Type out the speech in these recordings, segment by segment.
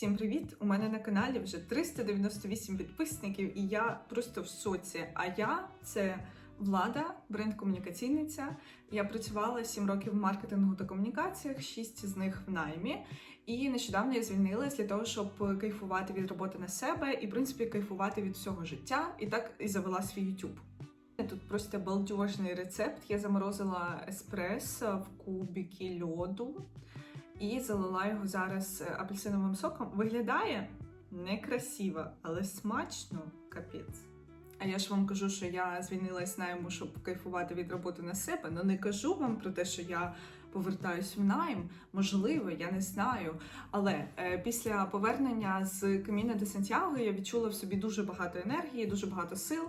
Всім привіт! У мене на каналі вже 398 підписників, і я просто в соці. А я це влада, бренд-комунікаційниця. Я працювала 7 років в маркетингу та комунікаціях, 6 з них в наймі. І нещодавно я звільнилась для того, щоб кайфувати від роботи на себе і, в принципі, кайфувати від всього життя. І так і завела свій YouTube. Тут просто балдежний рецепт. Я заморозила еспресо в кубики льоду і залила його зараз е, апельсиновим соком. Виглядає некрасиво, але смачно капець. А я ж вам кажу, що я звільнилась найму, щоб кайфувати від роботи на себе. але не кажу вам про те, що я повертаюсь в найм. Можливо, я не знаю. Але е, після повернення з Каміна де Сантьяго я відчула в собі дуже багато енергії, дуже багато сил.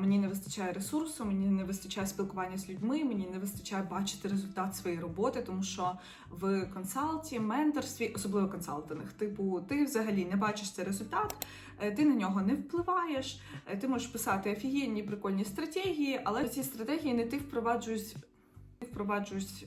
Мені не вистачає ресурсу, мені не вистачає спілкування з людьми, мені не вистачає бачити результат своєї роботи, тому що в консалті, менторстві, особливо консалтинг, типу, ти взагалі не бачиш цей результат, е, ти на нього не впливаєш, е, ти можеш писати офігенні прикольні стратегії, але ці стратегії не ти впроваджуєш. Впроваджуюсь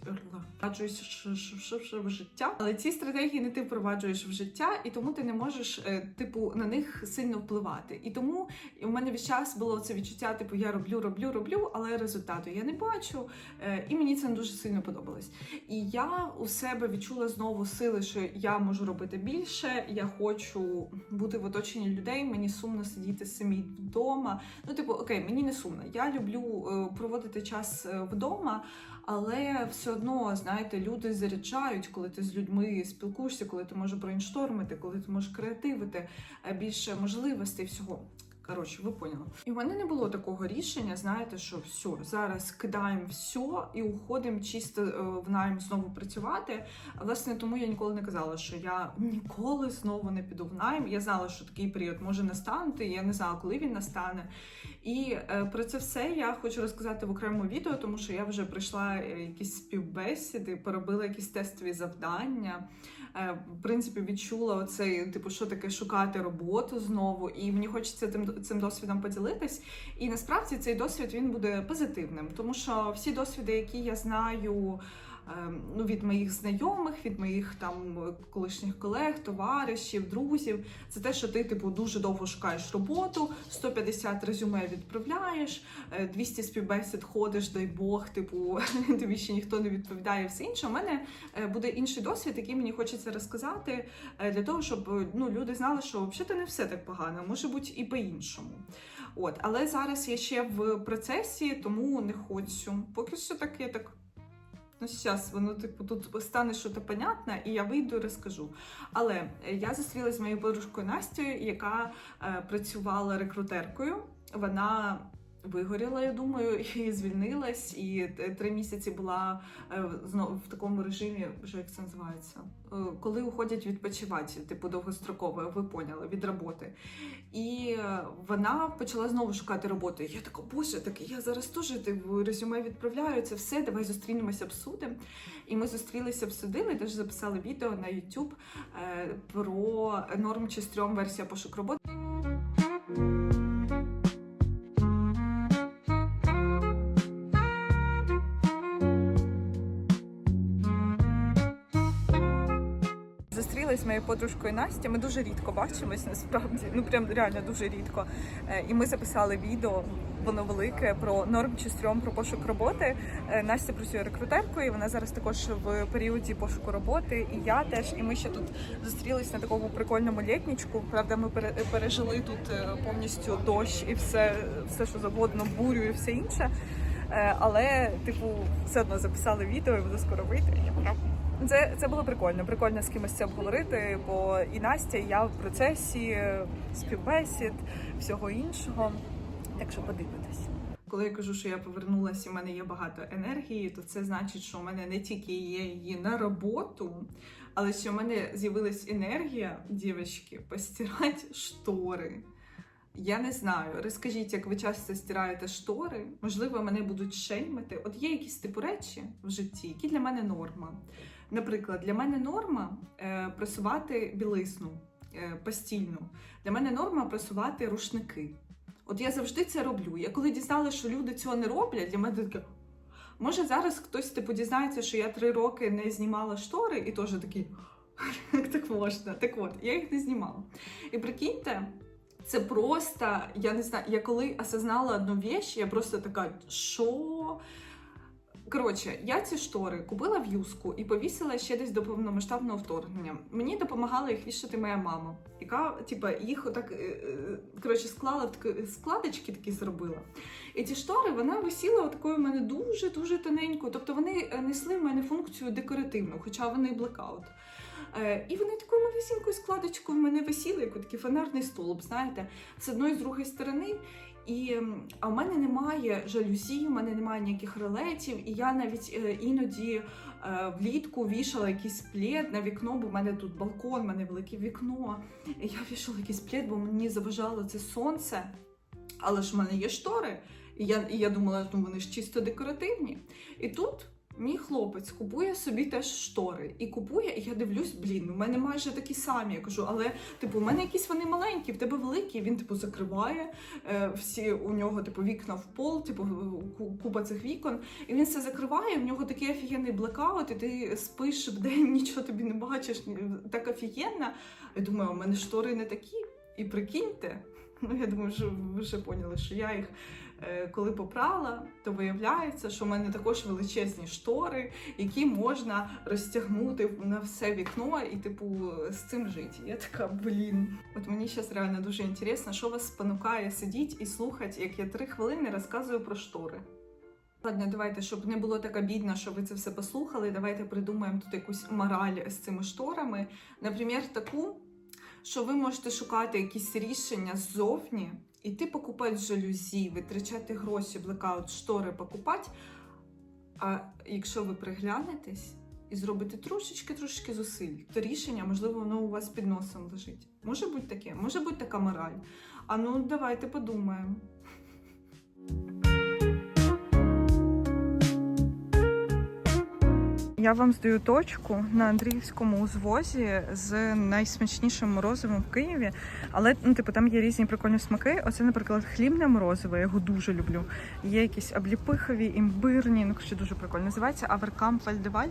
впроваджуюсь ш- ш- ш- ш- в життя, але ці стратегії не ти впроваджуєш в життя, і тому ти не можеш, е, типу, на них сильно впливати. І тому у мене весь час було це відчуття, типу, я роблю, роблю, роблю, але результату я не бачу. Е, І мені це не дуже сильно подобалось. І я у себе відчула знову сили, що я можу робити більше. Я хочу бути в оточенні людей. Мені сумно сидіти самі вдома. Ну, типу, окей, мені не сумно. Я люблю е, проводити час е, вдома. Але все одно, знаєте, люди заряджають, коли ти з людьми спілкуєшся, коли ти можеш брейнштормити, коли ти можеш креативити е, більше можливостей всього. Коротше, ви поняли. І в мене не було такого рішення, знаєте, що все, зараз кидаємо все і уходимо чисто е, в найм знову працювати. Власне тому я ніколи не казала, що я ніколи знову не піду в найм. Я знала, що такий період може настанути. Я не знала, коли він настане. І е, про це все я хочу розказати в окремому відео, тому що я вже пройшла е, якісь співбесіди, поробила якісь тестові завдання. Е, в принципі, відчула оцей, типу, що таке шукати роботу знову, і мені хочеться тим цим досвідом поділитись. І насправді цей досвід він буде позитивним, тому що всі досвіди, які я знаю. Ем, Ну, від моїх знайомих, від моїх там колишніх колег, товаришів, друзів, це те, що ти типу дуже довго шукаєш роботу, 150 резюме відправляєш, е, 200 співбесід ходиш, дай Бог, типу тобі ще ніхто не відповідає. Все інше. У мене е, буде інший досвід, який мені хочеться розказати е, для того, щоб е, ну люди знали, що взагалі не все так погано, може бути і по-іншому. От, але зараз я ще в процесі, тому не хочу. Поки що так я так. Ну, зараз воно типу тут стане щось понятне, і я вийду і розкажу. Але е, я зустрілася з моєю подружкою Настю, яка е, працювала рекрутеркою. Вона вигоріла, я думаю, і звільнилась, і три місяці була е, знову в такому режимі, вже як це називається, Е, коли уходять відпочивати, типу довгостроково, ви поняли, від роботи. І вона почала знову шукати роботу. Я така, боже, так я зараз теж типу, резюме відправляю, це все, давай зустрінемося, обсудимо. І ми зустрілися, обсудили, теж записали відео на YouTube е, про норм чи стрьом версія пошук роботи. Зустрілась з моєю подружкою Настя. Ми дуже рідко бачимось, насправді. Ну прям реально дуже рідко. Е, І ми записали відео, воно велике про норм чи стрьом про пошук роботи. Е, Настя працює рекрутеркою. і Вона зараз також в періоді пошуку роботи. І я теж. І ми ще тут зустрілись на такому прикольному літнічку. Правда, ми пере- пережили тут е, повністю дощ і все, все що завгодно, бурю і все інше. Е, Але, типу, все одно записали відео і буде скоро вийти. Це, це було прикольно. Прикольно з кимось це обговорити, бо і Настя, і я в процесі е, співбесід, всього іншого. Так що подивитись. Коли я кажу, що я повернулася і в мене є багато енергії, то це значить, що в мене не тільки є її на роботу, але що в мене з'явилась енергія, дівчатки, постирати штори. Я не знаю. Розкажіть, як ви часто стираєте штори, можливо, мене будуть шеймити. От є якісь типу речі в житті, які для мене норма. Наприклад, для мене норма е, просувати білизну е, постільну. Для мене норма просувати рушники. От я завжди це роблю. Я коли дізналася, що люди цього не роблять, для мене таке. Може, зараз хтось типу дізнається, що я три роки не знімала штори, і теж такий. Як так можна? Так от, я їх не знімала. І прикиньте, це просто, я не знаю, я коли осознала одну вещь, я просто така, що? Коротше, я ці штори купила в юску і повісила ще десь до повномасштабного вторгнення. Мені допомагала їх вішати моя мама, яка типа їх отак е, е, коротше склала в такі складочки такі зробила. І ці штори вона висіла такою в мене дуже дуже тоненькою. Тобто вони е, несли в мене функцію декоративну, хоча вони блекаут. Е, І вони такою малесенькою складочкою в мене висіли, як такий фонарний столб, знаєте, з одної з другої сторони. І, а в мене немає жалюзі, в мене немає ніяких релетів, і я навіть е, іноді е, влітку вішала якийсь плед на вікно, бо в мене тут балкон, в мене велике вікно. І я вішала якийсь плед, бо мені заважало це сонце. Але ж в мене є штори. І я, і я думала, ну вони ж чисто декоративні. І тут мій хлопець купує собі теж штори. І купує, і я дивлюсь, блін, у мене майже такі самі. Я кажу, але типу, у мене якісь вони маленькі, в тебе великі. Він типу закриває е, всі у нього, типу, вікна в пол, типу, ку- купа цих вікон. І він все закриває. В нього такий офігенний блекаут, і ти спиш вдень, нічого тобі не бачиш. Так офігенно. Я думаю, у мене штори не такі. І прикиньте, ну я думаю, що ви вже поняли, що я їх коли попрала, то виявляється, що в мене також величезні штори, які можна розтягнути на все вікно і, типу, з цим жити. Я така, блін. От мені зараз реально дуже інтересно, що вас спонукає сидіти і слухати, як я три хвилини розказую про штори. Ладно, давайте, щоб не було так обідно, що ви це все послухали. Давайте придумаємо тут якусь мораль з цими шторами. Наприклад, таку, що ви можете шукати якісь рішення ззовні, іти покупати жалюзі, витрачати гроші, блекаут, штори покупати. А якщо ви приглянетесь і зробите трошечки-трошечки зусиль, то рішення, можливо, воно у вас під носом лежить. Може бути таке, може бути така мораль. А ну давайте подумаємо. Я вам здаю точку на Андріївському узвозі з найсмачнішим морозивом в Києві. Але ну, типу, там є різні прикольні смаки. Оце, наприклад, хлібне морозиво, я його дуже люблю. Є якісь обліпихові, імбирні, ну коротше, дуже прикольно. Називається Аверкамп Вальдеваль.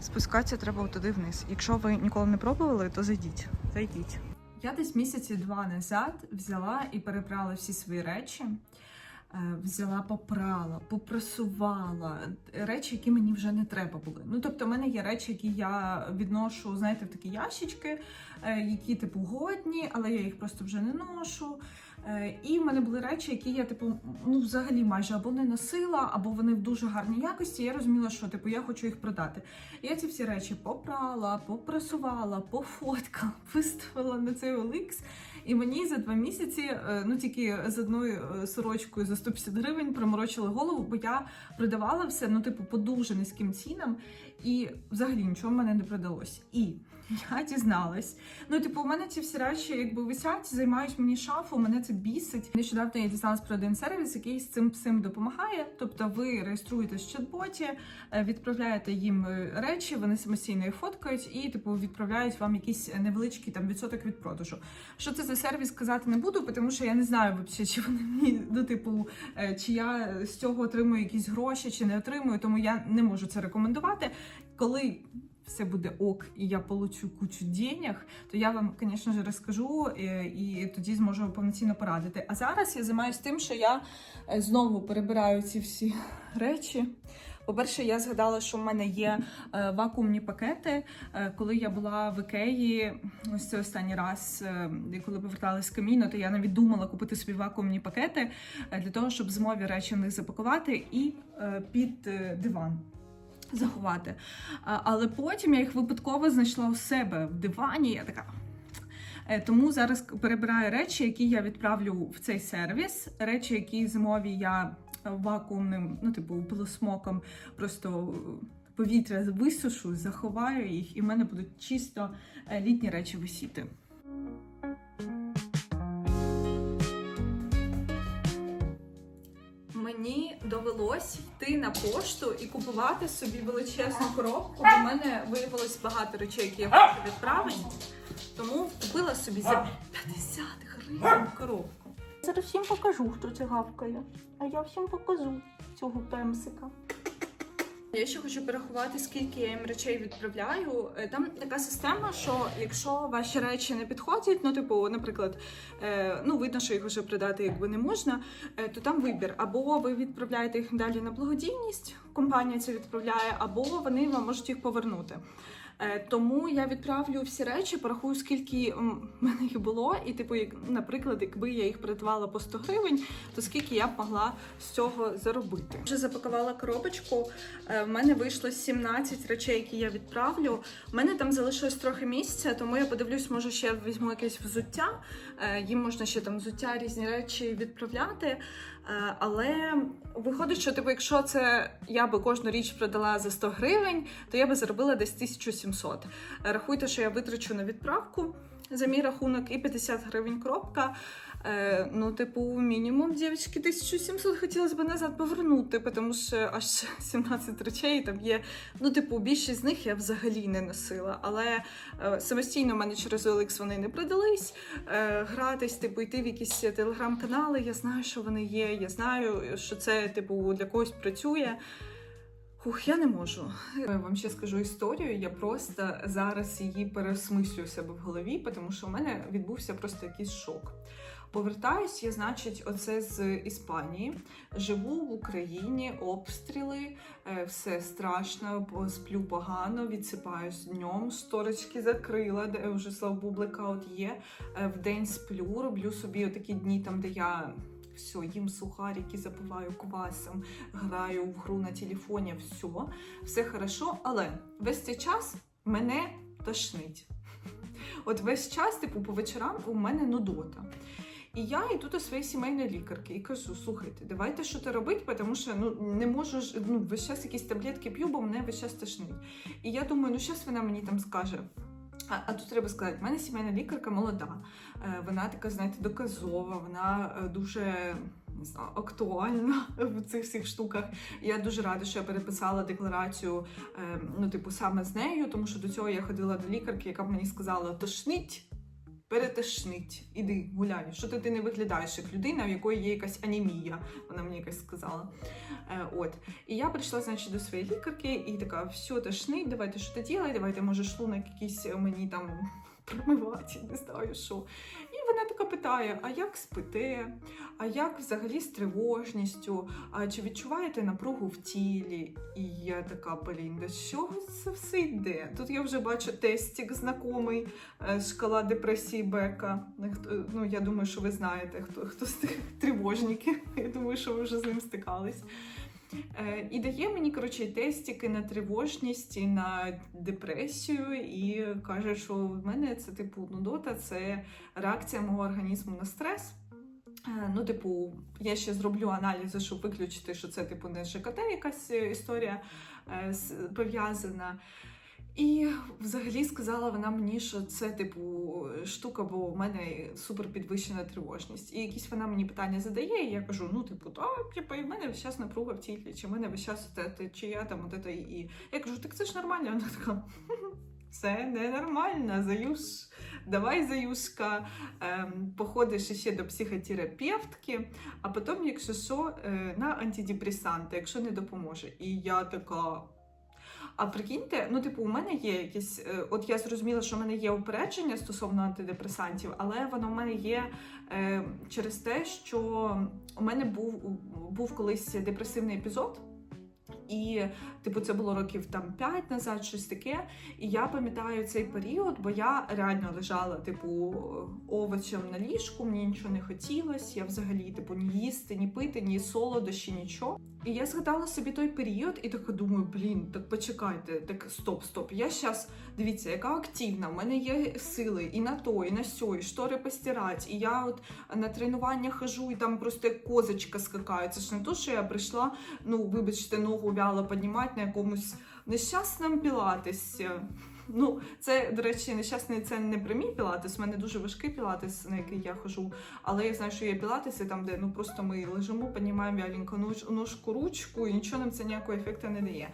Спускатися треба туди вниз. Якщо ви ніколи не пробували, то зайдіть. Зайдіть. Я десь місяці два назад взяла і перебрала всі свої речі. Е, Взяла, попрала, попрасувала речі, які мені вже не треба були. Ну тобто, в мене є речі, які я відношу, знаєте, в такі ящички, е, які типу годні, але я їх просто вже не ношу. Е, І в мене були речі, які я типу ну взагалі майже або не носила, або вони в дуже гарній якості. Я розуміла, що типу я хочу їх продати. Я ці всі речі попрала, попрасувала, пофоткала, виставила на цей OLX. І мені за два місяці, е, ну тільки з одною е, сорочкою за 150 гривень приморочили голову, бо я продавала все, ну, типу, по дуже низьким цінам, і взагалі нічого в мене не продалось. І я дізналась. Ну, типу, у мене ці всі речі якби висять, займають мені шафу, мене це бісить. Нещодавно я дізналась про один сервіс, який з цим всім допомагає. Тобто, ви реєструєтесь в чат-боті, е, відправляєте їм е, речі, вони самостійно їх фоткають і типу відправляють вам якийсь невеличкий там відсоток від продажу. Що це за сервіс казати не буду, тому що я не знаю взагалі, чи вони мені ну, типу, е, чи я з цього отримую якісь гроші, чи не отримую, тому я не можу це рекомендувати. Коли все буде ок, і я получу кучу денег, то я вам, звісно ж, розкажу і тоді зможу повноцінно порадити. А зараз я займаюся тим, що я е, знову перебираю ці всі речі. По-перше, я згадала, що в мене є е, вакуумні пакети. Е, коли я була в Ікеї, ось це останній раз, коли поверталась з каміну, то я навіть думала купити собі вакуумні пакети для того, щоб зимові речі в них запакувати і під диван. Заховати. Але потім я їх випадково знайшла у себе в дивані. Я така. Е, Тому зараз перебираю речі, які я відправлю в цей сервіс. Речі, які зимові я е, вакуумним, ну, типу, пилосмоком просто повітря висушу, заховаю їх, і в мене будуть чисто е, літні речі висіти. Мені довелось йти на пошту і купувати собі величезну коробку. бо в мене виявилось багато речей, які я хочу відправити. Тому купила собі за 50 гривень коробку. Зараз всім покажу, хто це гавкає. А я всім покажу цього пемсика. Я ще хочу порахувати, скільки я їм речей відправляю. Е, Там така система, що якщо ваші речі не підходять, ну типу, наприклад, е, ну видно, що їх вже продати якби не можна, е, то там вибір. Або ви відправляєте їх далі на благодійність, компанія це відправляє, або вони вам можуть їх повернути. Е, Тому я відправлю всі речі, порахую, скільки мене їх було, і типу, як, наприклад, якби я їх придбала по 100 гривень, то скільки я б могла з цього заробити. Вже запакувала коробочку. Е, В мене вийшло 17 речей, які я відправлю. У мене там залишилось трохи місця, тому я подивлюсь, може ще візьму якесь взуття. Е, Їм можна ще там взуття, різні речі відправляти. Е, Але виходить, що типу, якщо це я би кожну річ продала за 100 гривень, то я би заробила десь 1700. Е, Рахуйте, що я витрачу на відправку за мій рахунок і 50 гривень коробка. Е, ну, типу, мінімум, дівчатки, 1700 хотілося б назад повернути, тому що аж 17 речей там є. Ну, типу, більшість з них я взагалі не носила. Але е, самостійно в мене через OLX вони не продались. Е, гратись, типу, йти в якісь телеграм-канали. Я знаю, що вони є. Я знаю, що це, типу, для когось працює. Хух, я не можу. Я вам ще скажу історію. Я просто зараз її переосмислюю себе в голові, тому що у мене відбувся просто якийсь шок. Повертаюсь, я, значить, оце з Іспанії. Живу в Україні, обстріли, е, все страшно, сплю погано, відсипаюсь днем, шторочки закрила, де вже слава блекаут є. Е, Вдень сплю, роблю собі отакі дні, там, де я. Все, їм сухарики, запиваю квасом, граю в гру на телефоні, все, все хорошо, але весь цей час мене тошнить. От весь час, типу, по вечорам у мене нудота. І я йду до своєї сімейної лікарки і кажу: слухайте, давайте що то робити, тому що ну не можу ж ну весь час якісь таблетки п'ю, бо мене весь час тошнить. І я думаю, ну зараз вона мені там скаже. А, тут треба сказати, в мене сімейна лікарка молода. Е, Вона така, знаєте, доказова, вона е, дуже не знаю, актуальна в цих всіх штуках. Я дуже рада, що я переписала декларацію, е, ну, типу, саме з нею, тому що до цього я ходила до лікарки, яка мені сказала: тошнить. Перетошнить, іди гуляй. Що ти, ти не виглядаєш як людина, в якої є якась анемія, вона мені якось сказала. Е, от. І я прийшла, значить, до своєї лікарки і така, все, тошнить, давайте що ти ділай, давайте, може, шлунок якийсь мені там промивати, не знаю що. І вона така питає: а як спите? А як взагалі з тривожністю? А чи відчуваєте напругу в тілі? І я така, блін, до чого це все йде? Тут я вже бачу тестик знакомий, е, шкала депресії Бека. Е, Ну, я думаю, що ви знаєте, хто, хто з тих тривожників. Я думаю, що ви вже з ним стикались. Е, І дає мені коротше тестики на тривожність і на депресію, і каже, що в мене це типу нудота, це реакція мого організму на стрес. Е, Ну, типу, я ще зроблю аналізи, щоб виключити, що це типу не ЖКТ якась е, історія е, пов'язана. І взагалі сказала вона мені, що це типу штука, бо в мене супер підвищена тривожність. І якісь вона мені питання задає, і я кажу: ну, типу, то типу, і в мене весь час напруга в тілі, чи в мене весь час те, те, чи я там от і я кажу, так це ж нормально. Вона така. Це ненормально, Заюш. Давай, Заюшка, ем, походиш ще до психотерапевтки, а потім, якщо що, е, на антидепресанти, якщо не допоможе. І я така. А прикиньте, ну, типу, у мене є якісь. е, От я зрозуміла, що в мене є упередження стосовно антидепресантів, але воно в мене є е, через те, що у мене був, був колись депресивний епізод. І, типу, це було років там 5 назад, щось таке. І я пам'ятаю цей період, бо я реально лежала, типу, овочем на ліжку, мені нічого не хотілося. Я взагалі, типу, ні їсти, ні пити, ні солодощі, нічого. І я згадала собі той період і така думаю, блін, так почекайте, так стоп, стоп. Я зараз, дивіться, яка активна, в мене є сили і на то, і на сьо, і штори постирати. І я от на тренування хожу, і там просто як козочка скакаю. Це ж не то, що я прийшла, ну, вибачте, ногу вяло піднімати на якомусь нещасному пілатесі. Ну, це, до речі, нещасний це не прямий пілатес. У мене дуже важкий пілатес, на який я хожу. Але я знаю, що є пілатеси там, де ну просто ми лежимо, піднімаємо вяленько нож, ножку, ручку, і нічого нам це ніякого ефекту не дає.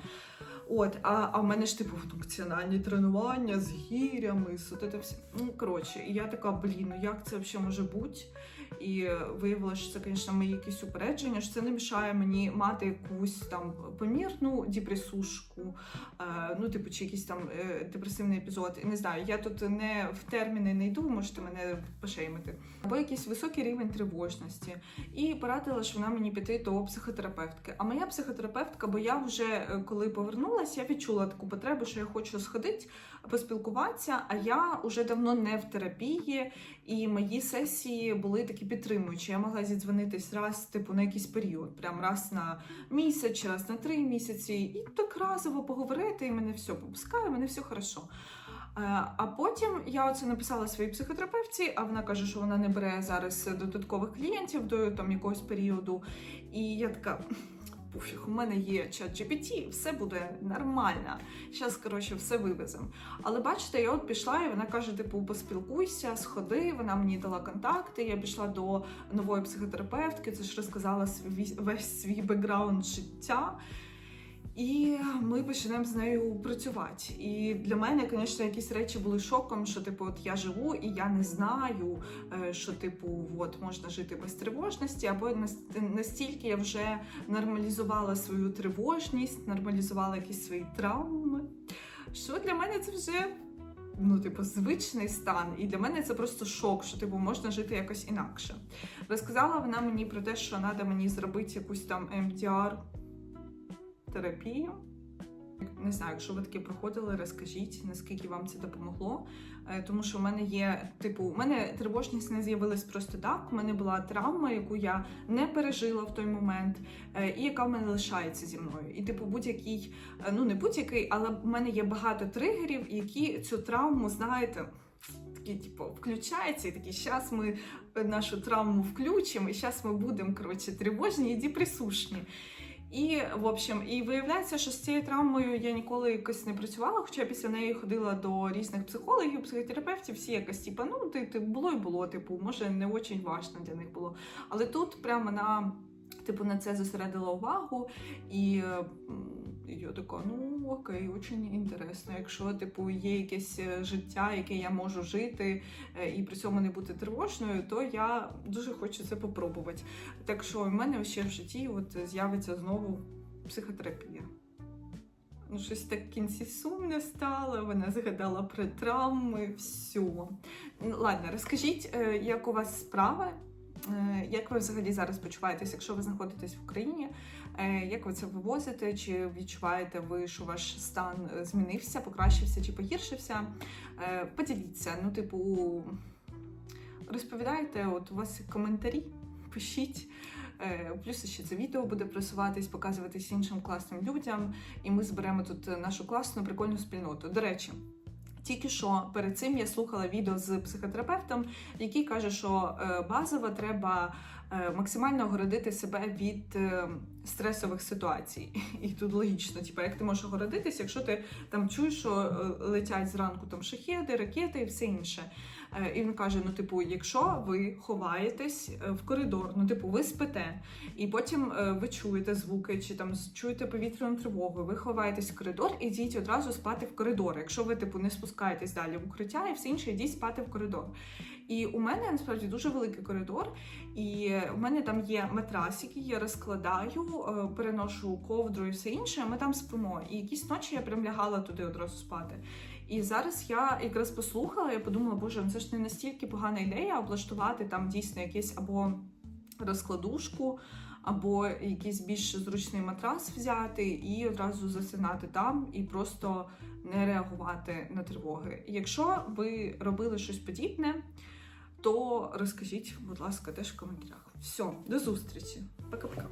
От, а, а в мене ж типу функціональні тренування з гірями, з все. Ну, коротше, і я така, блін, ну як це взагалі може бути? І виявилося, що це, звісно, мої якісь упередження, що це не мішає мені мати якусь там помірну депресушку, е, ну, типу, чи якийсь там е, депресивний епізод. Не знаю, я тут не в терміни не йду, можете мене пошеймити. Або якийсь високий рівень тривожності. І порадила, що вона мені піти до психотерапевтки. А моя психотерапевтка, бо я вже е, коли повернулася, я відчула таку потребу, що я хочу сходити, поспілкуватися. А я вже давно не в терапії, і мої сесії були такі підтримуючі. Я могла зідзвонитись раз, типу, на якийсь період, прям раз на місяць, раз на три місяці, і так разово поговорити, і мене все попускає, мене все хорошо. Е, А потім я оце написала своїй психотерапевтці, а вона каже, що вона не бере зараз додаткових клієнтів до там якогось періоду. І я така. Пофіг, у мене є чат GPT, все буде нормально. Зараз, коротше, все вивеземо. Але бачите, я от пішла, і вона каже: типу, поспілкуйся, сходи. Вона мені дала контакти. Я пішла до нової психотерапевтки, це ж розказала свій, весь свій бекграунд життя. І ми почнемо з нею працювати. І для мене, звісно, якісь речі були шоком, що типу, от я живу і я не знаю, е, що типу, от можна жити без тривожності, або настільки я вже нормалізувала свою тривожність, нормалізувала якісь свої травми. Що для мене це вже ну, типу, звичний стан. І для мене це просто шок, що типу можна жити якось інакше. Розказала вона мені про те, що треба мені зробити якусь там МДР терапію. Не знаю, якщо ви таке проходили, розкажіть, наскільки вам це допомогло. Е, Тому що в мене є, типу, у мене тривожність не з'явилась просто так. У мене була травма, яку я не пережила в той момент, е, і яка в мене лишається зі мною. І, типу, будь-який, е, ну не будь-який, але в мене є багато тригерів, які цю травму, знаєте. Такі, типу, включаються і такі, зараз ми нашу травму включимо, і зараз ми будемо коротше, тривожні і депресушні. І в общем, і виявляється, що з цією травмою я ніколи якось не працювала, хоча після неї ходила до різних психологів, психотерапевтів, всі якось типу, ну ти, було і було, типу, може не дуже важно для них було. Але тут прямо на типу на це зосередила увагу, і я така, ну окей, дуже інтересно. Якщо типу є якесь е, життя, яке я можу жити е, і при цьому не бути тривожною, то я дуже хочу це попробувати. Так що в мене ще в житті от з'явиться знову психотерапія. Ну, щось так в кінці сумне стало, вона згадала про травми, все. Ладно, розкажіть, е, як у вас справи? Е, Як ви взагалі зараз почуваєтесь, якщо ви знаходитесь в Україні? Е, Як ви це вивозите? Чи відчуваєте ви, що ваш стан е, змінився, покращився чи погіршився? Поділіться, ну, типу, розповідайте, от у вас коментарі, пишіть. Плюс ще це відео буде просуватись, показуватись іншим класним людям, і ми зберемо тут нашу класну прикольну спільноту. До речі. Тільки що перед цим я слухала відео з психотерапевтом, який каже, що е, базово треба е, максимально огородити себе від е, стресових ситуацій. І тут логічно, типу, як ти можеш огородитись, якщо ти там чуєш, що летять зранку там шахеди, ракети і все інше. Е, І він каже: ну, типу, якщо ви ховаєтесь е, в коридор, ну, типу, ви спите, і потім е, ви чуєте звуки, чи там чуєте повітряну тривогу, ви ховаєтесь в коридор, ідіть одразу спати в коридор. Якщо ви, типу, не спускаєтесь далі в укриття і все інше, йдіть спати в коридор. І у мене насправді дуже великий коридор, і в мене там є матрас, який я розкладаю, переношу ковдру і все інше. Ми там спимо. І якісь ночі я прям лягала туди одразу спати. І зараз я якраз послухала і подумала, боже, ну це ж не настільки погана ідея облаштувати там дійсно якесь або розкладушку, або якийсь більш зручний матрас взяти і одразу засинати там і просто не реагувати на тривоги. Якщо ви робили щось подібне, то розкажіть, будь ласка, теж в коментарях. Все, до зустрічі. Пока-пока.